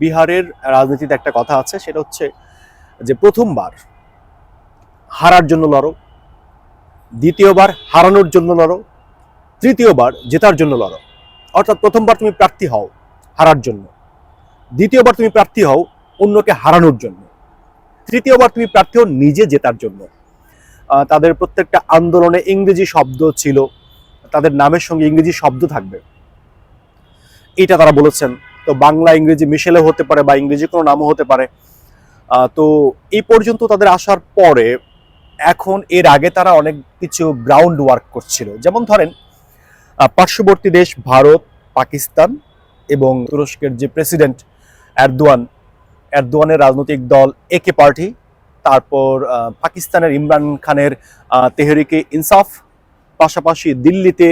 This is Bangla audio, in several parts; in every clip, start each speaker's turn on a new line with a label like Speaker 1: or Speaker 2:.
Speaker 1: বিহারের রাজনীতিতে একটা কথা আছে, সেটা হচ্ছে যে প্রথমবার হারার জন্য লড়ো, দ্বিতীয়বার হারানোর জন্য লড়ো, তৃতীয়বার জেতার জন্য লড়ো। অর্থাৎ প্রথমবার তুমি প্রার্থী হও হারার জন্য। দ্বিতীয়বার তুমি প্রার্থী হও অন্যকে হারানোর জন্য। তৃতীয়বার তুমি প্রার্থী হও নিজে জেতার জন্য। তাদের প্রত্যেকটা আন্দোলনে ইংরেজি শব্দ ছিল, তাদের নামের সঙ্গে ইংরেজি শব্দ থাকবে। এটা তারা বলেছেন। তো বাংলা, ইংরেজি মিশেলে হতে পারে বা ইংরেজি কোনো নামও হতে পারে। তো এই পর্যন্ত তাদের আসার পরে এখন এর আগে তারা অনেক কিছু গ্রাউন্ড ওয়ার্ক করছিল। যেমন ধরেন পার্শ্ববর্তী দেশ ভারত, পাকিস্তান এবং তুরস্কের যে প্রেসিডেন্ট এরদোয়ান এরদোয়ানের রাজনৈতিক দল একে পার্টি তারপর পাকিস্তানের ইমরান খানের তেহরিকে ইনসাফ, পাশাপাশি দিল্লিতে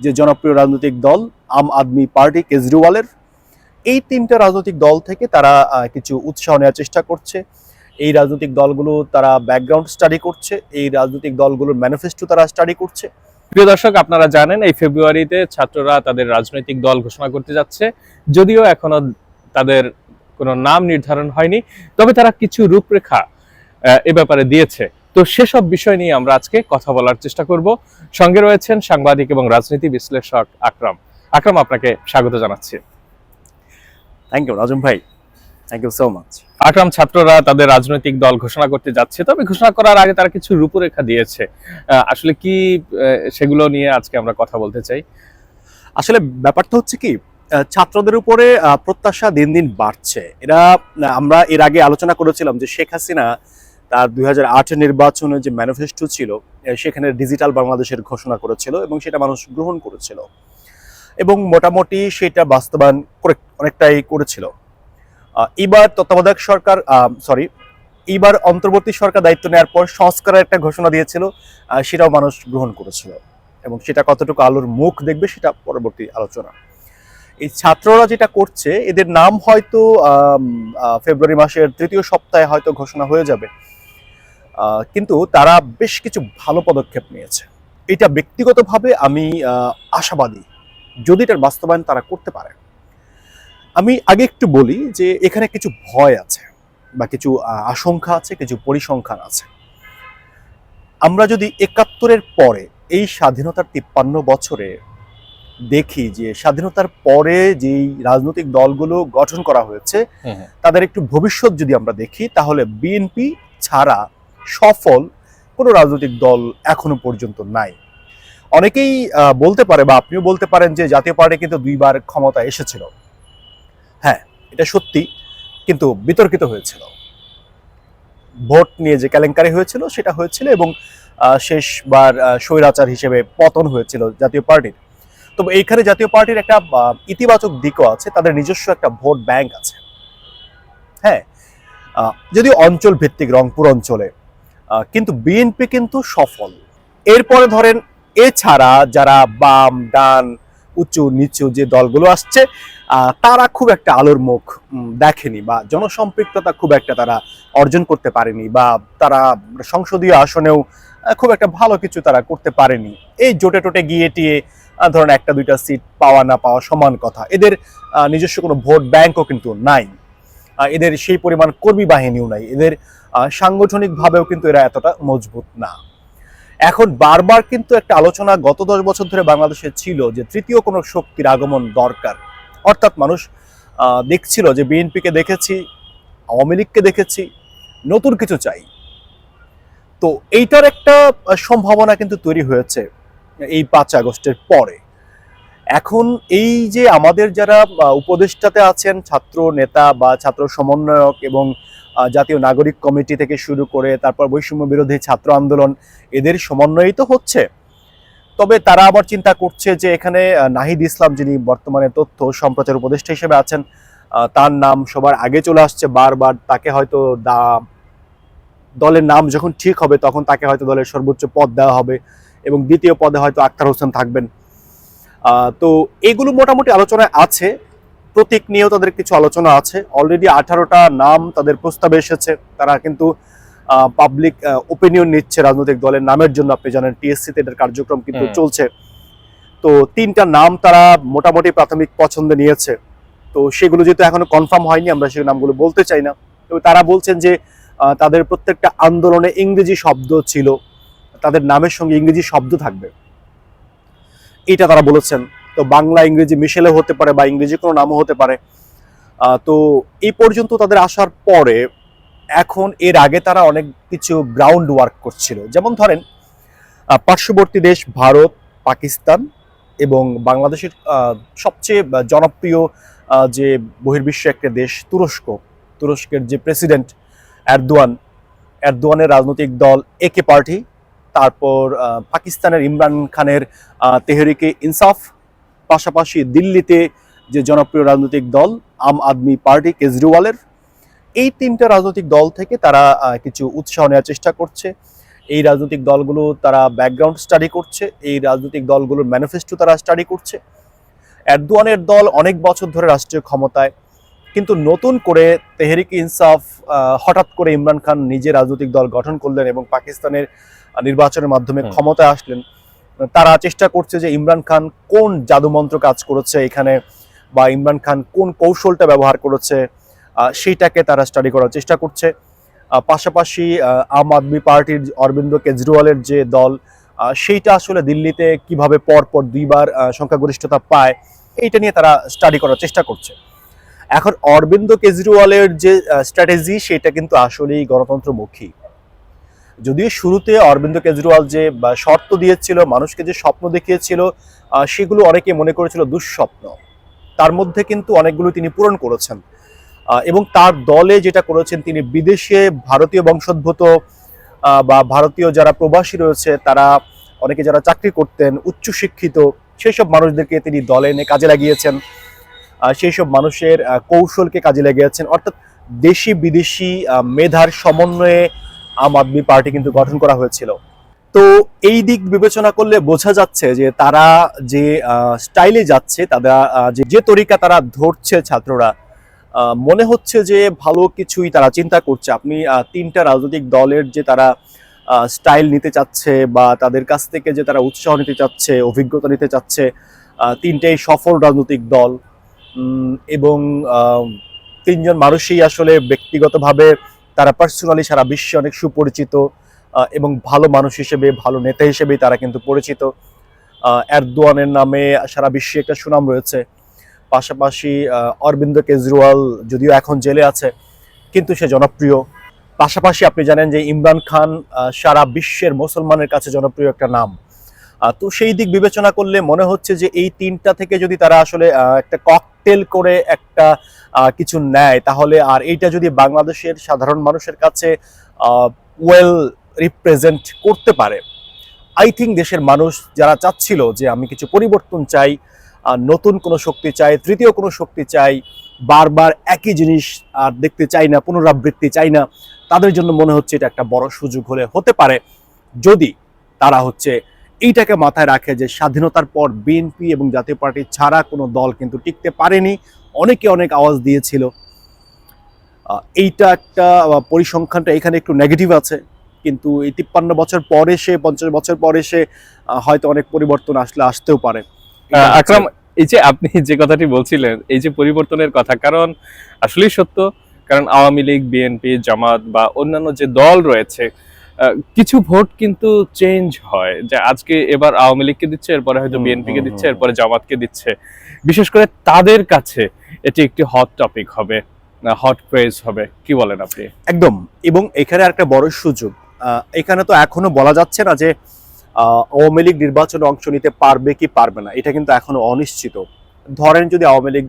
Speaker 1: যে জনপ্রিয় রাজনৈতিক দল, আম আদমি পার্টি, কেজরিওয়ালের এই তিনটা রাজনৈতিক দল থেকে তারা কিছু উৎসাহ নেওয়ার চেষ্টা করছে। এই রাজনৈতিক দলগুলো তারা ব্যাকগ্রাউন্ড স্টাডি করছে, এই রাজনৈতিক দলগুলোর ম্যানিফেস্টো তারা স্টাডি করছে।
Speaker 2: প্রিয় দর্শক, আপনারা জানেন, এই ফেব্রুয়ারিতে ছাত্ররা তাদের রাজনৈতিক দল ঘোষণা করতে যাচ্ছে। যদিও এখনও তাদের কোনো নাম নির্ধারণ হয়নি, তবে তারা কিছু রূপরেখা এ ব্যাপারে দিয়েছে। তো সেসব বিষয় নিয়ে আমরা আজকে কথা বলার চেষ্টা করব। সঙ্গে রয়েছেন সাংবাদিক এবং রাজনীতি বিশ্লেষক আকরাম। আকরাম, আপনাকে স্বাগত জানাচ্ছি।
Speaker 1: থ্যাংক ইউ রাজম ভাই. Thank you so much
Speaker 2: Akram ছাত্ররা তাদের রাজনৈতিক দল ঘোষণা করতে যাচ্ছে তবে ঘোষণা করার আগে তারা কিছু রূপরেখা দিয়েছে। আসলে কি সেগুলো নিয়ে আজকে আমরা কথা বলতে চাই?
Speaker 1: আসলে ব্যাপারটা হচ্ছে কি ছাত্রদের উপরে প্রত্যাশা দিন দিন বাড়ছে। এরা আমরা এর আগে আলোচনা করেছিলাম যে শেখ হাসিনা তার দুই হাজার নির্বাচনে যে ম্যানিফেস্টো ছিল সেখানে ডিজিটাল বাংলাদেশের ঘোষণা করেছিল এবং সেটা মানুষ গ্রহণ করেছিল। এবং মোটামুটি সেটা বাস্তবায়ন করে অনেকটাই করেছিল। এবার তত্ত্বাবধায়ক সরকার সরি এইবার অন্তর্বর্তী সরকার দায়িত্ব নেওয়ার পর সংস্কারের একটা ঘোষণা দিয়েছিল সেটাও মানুষ গ্রহণ করেছিল এবং সেটা কতটুকু আলোর মুখ দেখবে সেটা পরবর্তী আলোচনা। এই ছাত্ররা যেটা করছে, এদের নাম হয়তো ফেব্রুয়ারি মাসের তৃতীয় সপ্তাহে হয়তো ঘোষণা হয়ে যাবে। কিন্তু তারা বেশ কিছু ভালো পদক্ষেপ নিয়েছে। এটা ব্যক্তিগতভাবে আমি আশাবাদী। যদি এটার বাস্তবায়ন তারা করতে পারে। আমি আগে একটু বলি যে এখানে কিছু ভয় আছে বা কিছু আশঙ্কা আছে কিছু পরিসংখ্যান আছে। আমরা যদি একাত্তরের পরে এই স্বাধীনতার তিপ্পান্ন বছরে দেখি যে স্বাধীনতার পরে যেই রাজনৈতিক দলগুলো গঠন করা হয়েছে তাদের একটু ভবিষ্যৎ যদি আমরা দেখি তাহলে বিএনপি ছাড়া সফল কোনো রাজনৈতিক দল এখনও পর্যন্ত নাই। অনেকেই বলতে পারে বা আপনিও বলতে পারেন যে জাতীয় পার্টি কিন্তু দুইবার ক্ষমতা এসেছিল। হ্যাঁ এটা সত্যি, কিন্তু বিতর্কিত হয়েছিল। ভোট নিয়ে যে কেলেঙ্কারি হয়েছিল, সেটা হয়েছিল এবং শেষবার স্বৈরাচার হিসেবে পতন হয়েছিল জাতীয় পার্টির। তবে এইখানে জাতীয় পার্টির একটা ইতিবাচক দিকও আছে, তাদের নিজস্ব একটা ভোট ব্যাংক আছে। হ্যাঁ যদিও অঞ্চল ভিত্তিক রংপুর অঞ্চলে কিন্তু বিএনপি কিন্তু সফল। এরপরে ধরেন এছাড়া যারা বাম, ডান, উঁচু, নিচু যে দলগুলো আসছে তারা খুব একটা আলোর মুখ দেখেনি বা জনসম্পৃক্ততা খুব একটা তারা অর্জন করতে পারেনি বা তারা সংসদীয় আসনেও খুব একটা ভালো কিছু তারা করতে পারেনি। এই জোটে টোটে গিয়ে টিয়ে ধরেন একটা, দুইটা সিট পাওয়া, না পাওয়া সমান কথা। এদের নিজস্ব কোনো ভোট ব্যাংকও কিন্তু নাই। এদের সেই পরিমাণ কর্মী বাহিনীও নাই। এদের সাংগঠনিকভাবেও কিন্তু এরা এতটা মজবুত না। এখন বারবার কিন্তু একটা আলোচনা গত দশ বছর ধরে বাংলাদেশে ছিল যে তৃতীয় কোনো শক্তির আগমন দরকার। অর্থাৎ মানুষ দেখছিল যে বিএনপিকে দেখেছি, আওয়ামী লীগকে দেখেছি, নতুন কিছু চাই। তো এইটার একটা সম্ভাবনা কিন্তু তৈরি হয়েছে এই পাঁচ আগস্টের পরে। এখন এই যে আমাদের যারা উপদেষ্টাতে আছেন, ছাত্র নেতা বা ছাত্র সমন্বয়ক এবং জাতীয় নাগরিক কমিটি থেকে শুরু করে তারপর বৈষম্য বিরোধী ছাত্র আন্দোলন এদের সমন্বয়ই তো হচ্ছে। তবে তারা আবার চিন্তা করছে যে এখানে নাহিদ ইসলাম যিনি বর্তমানে তথ্য সম্প্রচার উপদেষ্টা হিসেবে আছেন তার নাম সবার আগে চলে আসছে বারবার। তাকে হয়তো দা, দলের নাম যখন ঠিক হবে তখন তাকে হয়তো দলের সর্বোচ্চ পদ দেওয়া হবে এবং দ্বিতীয় পদে হয়তো আক্তার হোসেন থাকবেন। তো এগুলো মোটামুটি আলোচনায় আছে। প্রতীক নিয়েও তাদের কিছু আলোচনা আছে। অলরেডি আঠারোটা নাম তাদের প্রস্তাবে এসেছে। তারা কিন্তু পাবলিক ওপিনিয়ন নিচ্ছে রাজনৈতিক দলের নামের জন্য। আপনি জানেন টিএসসিতে এটার কার্যক্রম কিন্তু চলছে। তো তিনটা নাম তারা মোটামুটি প্রাথমিক পছন্দে নিয়েছে। তো সেগুলো যেহেতু এখনও কনফার্ম হয়নি আমরা সেই নামগুলো বলতে চাই না। তবে তারা বলছেন যে তাদের প্রত্যেকটা আন্দোলনে ইংরেজি শব্দ ছিল। তাদের নামের সঙ্গে ইংরেজি শব্দ থাকবে। এটা তারা বলেছেন। তো বাংলা, ইংরেজি মিশেলে হতে পারে বা ইংরেজি কোনো নামও হতে পারে। তো এই পর্যন্ত তাদের আসার পরে এখন এর আগে তারা অনেক কিছু গ্রাউন্ড ওয়ার্ক করছিল। যেমন ধরেন পার্শ্ববর্তী দেশ ভারত, পাকিস্তান এবং বাংলাদেশের সবচেয়ে জনপ্রিয় যে বহির্বিশ্ব একটা দেশ তুরস্ক। তুরস্কের যে প্রেসিডেন্ট এরদোয়ান এরদোয়ানের রাজনৈতিক দল একে পার্টি তারপর পাকিস্তানের ইমরান খানের তেহরিকে ইনসাফ পাশাপাশি দিল্লিতে যে জনপ্রিয় রাজনৈতিক দল আম আদমি পার্টি কেজরিওয়ালের এই তিনটা রাজনৈতিক দল থেকে তারা কিছু উৎসাহ নেওয়ার চেষ্টা করছে। এই রাজনৈতিক দলগুলো তারা ব্যাকগ্রাউন্ড স্টাডি করছে এই রাজনৈতিক দলগুলোর ম্যানিফেস্টো তারা স্টাডি করছে। এরদোয়ানের দল অনেক বছর ধরে রাষ্ট্রীয় ক্ষমতায় কিন্তু নতুন করে তেহরিক ইনসাফ হঠাৎ করে ইমরান খান নিজে রাজনৈতিক দল গঠন করলেন এবং পাকিস্তানের নির্বাচনের মাধ্যমে ক্ষমতায় আসলেন। তারা চেষ্টা করছে যে ইমরান খান কোন জাদুমন্ত্র কাজ করেছে এখানে, বা ইমরান খান কোন কৌশলটা ব্যবহার করেছে সেইটাকে তারা স্টাডি করার চেষ্টা করছে। পাশাপাশি আম আদমি পার্টির অরবিন্দ কেজরিওয়ালের যে দল সেইটা আসলে দিল্লিতে কীভাবে পর পর দুইবার সংখ্যাগরিষ্ঠতা পায়, এইটা নিয়ে তারা স্টাডি করার চেষ্টা করছে। এখন অরবিন্দ কেজরিওয়ালের যে স্ট্র্যাটেজি সেটা কিন্তু আসলেই গণতন্ত্রমুখী। যদিও শুরুতে অরবিন্দ কেজরিওয়াল যে শর্ত দিয়েছিল, মানুষকে যে স্বপ্ন দেখিয়েছিল সেগুলো অনেকে মনে করেছিল দুঃস্বপ্ন। তার মধ্যে কিন্তু অনেকগুলো তিনি পূরণ করেছেন। এবং তার দলে যেটা করেছেন, তিনি বিদেশে ভারতীয় বংশোদ্ভূত বা, ভারতীয় যারা প্রবাসী রয়েছে, তারা অনেকে যারা চাকরি করতেন, উচ্চশিক্ষিত সেই সব মানুষদেরকে তিনি দলে এনে কাজে লাগিয়েছেন। সেই সব মানুষের কৌশলকে কাজে লাগিয়েছেন। অর্থাৎ দেশি বিদেশি মেধার সমন্বয়ে আম আদমি পার্টি কিন্তু গঠন করা হয়েছিল। তো এই দিক বিবেচনা করলে বোঝা যাচ্ছে যে তারা যে স্টাইলে যাচ্ছে, তারা যে তরিকা তারা ধরছে ছাত্ররা মনে হচ্ছে যে ভালো কিছুই তারা চিন্তা করছে। আপনি তিনটা রাজনৈতিক দলের যে তারা স্টাইল নিতে চাচ্ছে বা তাদের কাছ থেকে যে তারা উৎসাহ নিতে চাচ্ছে, অভিজ্ঞতা নিতে চাচ্ছে তিনটেই সফল রাজনৈতিক দল। এবং তিনজন মানুষই আসলে ব্যক্তিগতভাবে তারা পার্সোনালি সারা বিশ্বে অনেক সুপরিচিত এবং ভালো মানুষ হিসেবে, ভালো নেতা হিসেবেই তারা কিন্তু পরিচিত। এরদোয়ানের নামে সারা বিশ্বে একটা সুনাম রয়েছে। পাশাপাশি অরবিন্দ কেজরিওয়াল যদিও এখন জেলে আছে, কিন্তু সে জনপ্রিয়। পাশাপাশি আপনি জানেন যে ইমরান খান সারা বিশ্বের মুসলমানের কাছে জনপ্রিয় একটা নাম। তো সেই দিক বিবেচনা করলে মনে হচ্ছে যে এই তিনটা থেকে যদি তারা আসলে একটা ককটেল করে একটা কিছু নেয়, তাহলে আর এইটা যদি বাংলাদেশের সাধারণ মানুষের কাছে ওয়েল রিপ্রেজেন্ট করতে পারে। আই থিঙ্ক দেশের মানুষ যারা চাচ্ছিল যে আমি কিছু পরিবর্তন চাই নতুন কোনো শক্তি চাই, তৃতীয় কোনো শক্তি চাই, বারবার একই জিনিস আর দেখতে চাই না, পুনরাবৃত্তি চাই না, তাদের জন্য মনে হচ্ছে এটা একটা বড় সুযোগ হলে হতে পারে। যদি তারা হচ্ছে এইটাকে মাথায় রাখে যে স্বাধীনতার পর বিএনপি এবং জাতীয় পার্টি ছাড়া কোনো দল কিন্তু টিকতে পারেনি। অনেকে অনেক আওয়াজ দিয়েছিল। এইটা একটা পরিসংখ্যানটা এখানে একটু নেগেটিভ আছে। কিন্তু এই তিপ্পান্ন বছর পর এসে পঞ্চাশ বছর পর এসে হয়তো অনেক পরিবর্তন আসলে আসতেও পারে।
Speaker 2: আকরাম এই যে আপনি যে কথাটি বলছিলেন এই যে পরিবর্তনের কথা কারণ আসলেই সত্য কারণ আওয়ামী লীগ বিএনপি জামাত বা অন্যান্য যে দল রয়েছে কিছু ভোট কিন্তু চেঞ্জ হয়। যে আজকে এবার আওয়ামী লীগকে দিচ্ছে এরপরে হয়তো
Speaker 1: হুম,
Speaker 2: বিএনপি কে দিচ্ছে। এরপরে জামাতকে দিচ্ছে। বিশেষ করে তাদের কাছে এটি একটি হট টপিক হবে হট প্রেজ হবে। কি বলেন আপনি?
Speaker 1: একদম। এবং এখানে একটা বড় সুযোগ এখানে তো এখনও বলা যাচ্ছে না যে আওয়ামী লীগ নির্বাচনে অংশ নিতে পারবে কি পারবে না। এটা কিন্তু এখনও অনিশ্চিত। ধরেন যদি আওয়ামী লীগ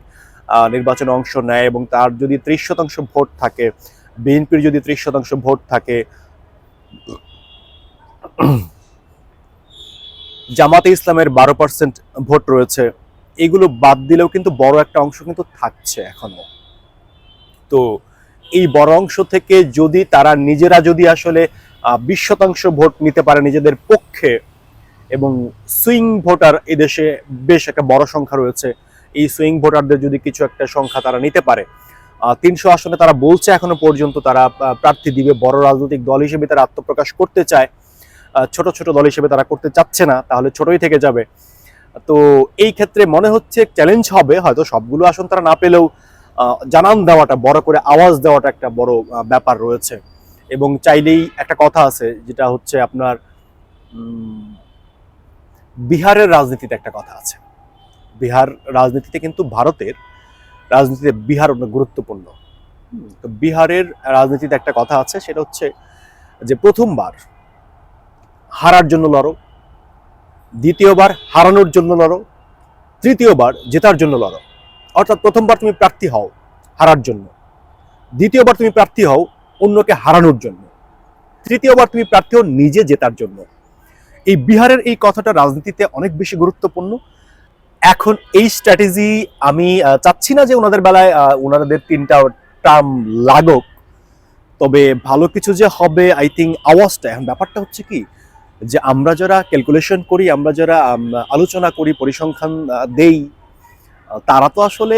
Speaker 1: নির্বাচনে অংশ নেয় এবং তার যদি ত্রিশ শতাংশ ভোট থাকে বিএনপির যদি ত্রিশ শতাংশ ভোট থাকে জামাতে ইসলামের বারো পার্সেন্ট ভোট রয়েছে। এগুলো বাদ দিলেও কিন্তু বড় একটা অংশ কিন্তু থাকছে এখনও। তো এই বড় অংশ থেকে যদি তারা নিজেরা যদি আসলে বিশ শতাংশ ভোট নিতে পারে নিজেদের পক্ষে এবং সুইং ভোটার এদেশে বেশ একটা বড় সংখ্যা রয়েছে, এই সুইং ভোটারদের যদি কিছু একটা সংখ্যা তারা নিতে পারে তিনশো আসনে তারা বলছে, এখনও পর্যন্ত তারা প্রার্থী দিবে। বড় রাজনৈতিক দল হিসেবে তারা আত্মপ্রকাশ করতে চায়। ছোট ছোট দল হিসেবে তারা করতে চাচ্ছে না, তাহলে ছোটই থেকে যাবে। তো এই ক্ষেত্রে মনে হচ্ছে চ্যালেঞ্জ হবে, হয়তো সবগুলো আসন তারা না পেলেও জানান দেওয়াটা, বড় করে আওয়াজ দেওয়াটা একটা বড় ব্যাপার রয়েছে। এবং চাইলেই একটা কথা আছে, যেটা হচ্ছে আপনার বিহারের রাজনীতিতে একটা কথা আছে। বিহার রাজনীতিতে কিন্তু ভারতের রাজনীতিতে বিহার অনেক গুরুত্বপূর্ণ। তো বিহারের রাজনীতিতে একটা কথা আছে, সেটা হচ্ছে যে প্রথমবার হারার জন্য লড়ো, দ্বিতীয়বার হারানোর জন্য লড়ো, তৃতীয়বার জেতার জন্য লড়ো। অর্থাৎ প্রথমবার তুমি প্রার্থী হও হারার জন্য। দ্বিতীয়বার তুমি প্রার্থী হও অন্যকে হারানোর জন্য। তৃতীয়বার তুমি প্রার্থী হও নিজে জেতার জন্য। এই বিহারের এই কথাটা রাজনীতিতে অনেক বেশি গুরুত্বপূর্ণ। এখন এই স্ট্র্যাটেজি আমি চাচ্ছি না যে ওনাদের বেলায় ওনাদের তিনটা টার্ম লাগুক। তবে ভালো কিছু যে হবে আই থিঙ্ক আওয়াজটা। এখন ব্যাপারটা হচ্ছে কি, যে আমরা যারা ক্যালকুলেশন করি, আমরা যারা আলোচনা করি, পরিসংখ্যান দেই তারা তো আসলে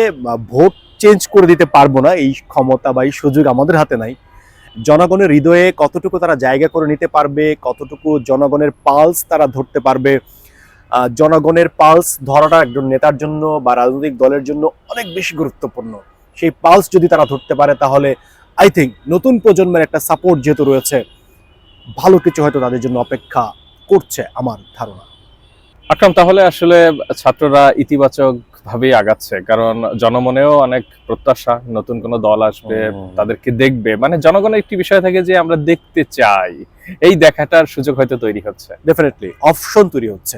Speaker 1: ভোট চেঞ্জ করে দিতে পারব না। এই ক্ষমতা বা এই সুযোগ আমাদের হাতে নাই। জনগণের হৃদয়ে কতটুকু তারা জায়গা করে নিতে পারবে, কতটুকু জনগণের পালস তারা ধরতে পারবে জনগণের পালস ধরাটা একজন নেতার জন্য বা রাজনৈতিক দলের জন্য অনেক বেশি গুরুত্বপূর্ণ। সেই পালস যদি তারা ধরতে পারে তাহলে আই থিঙ্ক নতুন প্রজন্মের একটা সাপোর্ট যেহেতু রয়েছে ভালো কিছু হয়তো তাদের জন্য অপেক্ষা করছে আমার ধারণা।
Speaker 2: আকরাম তাহলে আসলে ছাত্ররা ইতিবাচক ভাবেই আগাচ্ছে কারণ জনমনেও অনেক প্রত্যাশা নতুন কোনো দল আসবে তাদেরকে দেখবে। মানে জনগণের একটি বিষয় থাকে যে আমরা দেখতে চাই এই দেখাটার সুযোগ হয়তো তৈরি হচ্ছে।
Speaker 1: ডেফিনেটলি অপশন তৈরি হচ্ছে।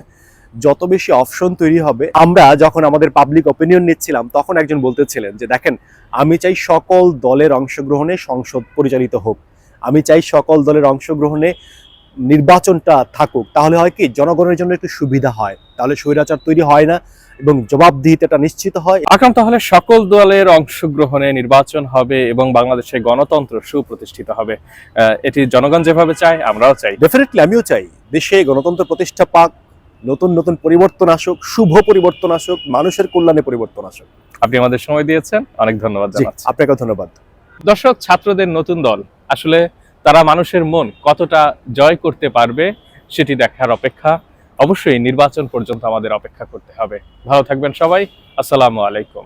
Speaker 1: যত বেশি অপশন তৈরি হবে আমরা যখন আমাদের পাবলিক অপিনিয়ন নিচ্ছিলাম তখন একজন বলতেছিলেন যে দেখেন আমি চাই সকল দলের অংশগ্রহণে সংসদ পরিচালিত হোক। আমি চাই সকল দলের অংশগ্রহণে নির্বাচনটা থাকুক। তাহলে হয় কি জনগণের জন্য একটু সুবিধা হয়। তাহলে স্বৈরাচার তৈরি হয় না এবং জবাবদিহিতাটা নিশ্চিত হয়।
Speaker 2: আকরাম তাহলে সকল দলের অংশগ্রহণে নির্বাচন হবে এবং বাংলাদেশে গণতন্ত্র সুপ্রতিষ্ঠিত হবে। এটি জনগণ যেভাবে চায় আমরাও চাই।
Speaker 1: ডেফিনেটলি আমিও চাই। দেশে গণতন্ত্র প্রতিষ্ঠা পাক। নতুন নতুন পরিবর্তন আসুক শুভ পরিবর্তন আসুক মানুষের কল্যাণে পরিবর্তন আসুক।
Speaker 2: আপনি আমাদের সময় দিয়েছেন অনেক ধন্যবাদ
Speaker 1: আপনাকে ধন্যবাদ।
Speaker 2: দর্শক ছাত্রদের নতুন দল আসলে তারা মানুষের মন কতটা জয় করতে পারবে সেটি দেখার অপেক্ষা। অবশ্যই নির্বাচন পর্যন্ত আমাদের অপেক্ষা করতে হবে। ভালো থাকবেন সবাই আসসালামু আলাইকুম।